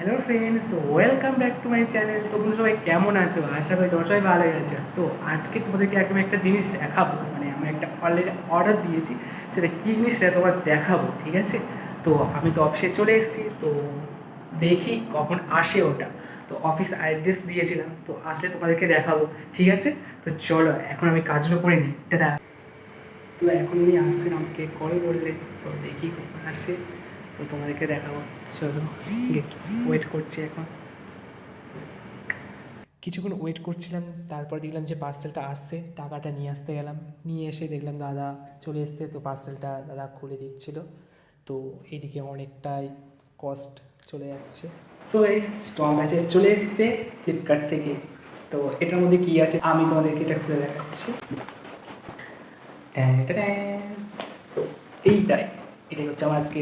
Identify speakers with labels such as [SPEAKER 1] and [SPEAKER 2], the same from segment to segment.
[SPEAKER 1] Hello friends welcome back to my channel তো তোমরা সবাই কেমন আছো? আশা করি তোমরা সবাই ভালো আছো। তো আজকে তোমাদেরকে একদম একটা জিনিস দেখাবো। মানে আমি একটা অলরেডি অর্ডার দিয়েছি, সেটা কী জিনিস সেটা তোমার দেখাবো, ঠিক আছে? তো আমি তো অফিসে চলে এসেছি, তো দেখি কখন আসে ওটা। তো অফিস অ্যাড্রেস দিয়েছিলাম, তো আসলে তোমাদেরকে দেখাবো, ঠিক আছে? তো চলো, এখন আমি কাজগুলো করে নিই। তো এখন উনি আসছেন আমাকে কল করলে, তো দেখি কখন আসে। তো তোমাদেরকে দেখাবো। চলো ওয়েট করছি এখন। কিছুক্ষণ ওয়েট করছিলাম তারপর দেখলাম যে পার্সেলটা আসছে টাকাটা নিয়ে আসতে গেলাম। নিয়ে এসে দেখলাম দাদা চলে এসছে তো পার্সেলটা দাদা খুলে দিচ্ছিল। তো এইদিকে অনেকটাই কস্ট চলে যাচ্ছে। তো এই স্টক আছে চলে এসছে ফ্লিপকার্ট থেকে। তো এটার মধ্যে কী আছে আমি তোমাদেরকে এটা খুলে দেখাচ্ছি। এইটাই এটাই হচ্ছে আমার আজকে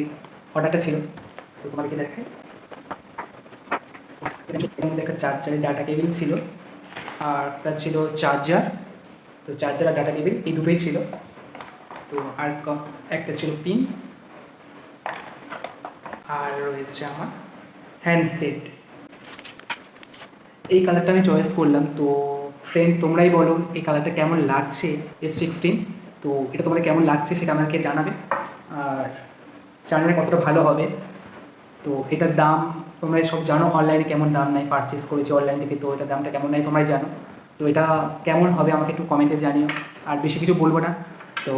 [SPEAKER 1] অর্ডারটা ছিল। তো তোমাদেরকে দেখাই। একটা চার্জারের ডাটা কেবিল ছিল। আর একটা ছিল চার্জার তো চার্জার আর ডাটা কেবিল এই দুটোই ছিল। তো আর একটা ছিল পিন আর রয়েছে আমার হ্যান্ডসেট এই কালারটা আমি চয়েস করলাম। তো ফ্রেন্ড তোমরাই বলো, এই কালারটা কেমন লাগছে? এস সিক্সটিন তো এটা তোমাদের কেমন লাগছে সেটা আমাকে জানাবে। আর চ্যানেলে কতটা ভালো হবে? তো এটার দাম তোমরা সব জানো অনলাইনে কেমন দাম নেয় পারচেস করেছি অনলাইন থেকে, তো এটার দামটা কেমন নেয় তোমরাই জানো। তো এটা কেমন হবে আমাকে একটু কমেন্টে জানিও। আর বেশি কিছু বলব না। তো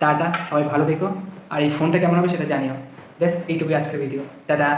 [SPEAKER 1] টাটা, সবাই ভালো থেকো। আর এই ফোনটা কেমন হবে সেটা জানিও। ব্যাস, এইটুকুই আজকের ভিডিও টাটা।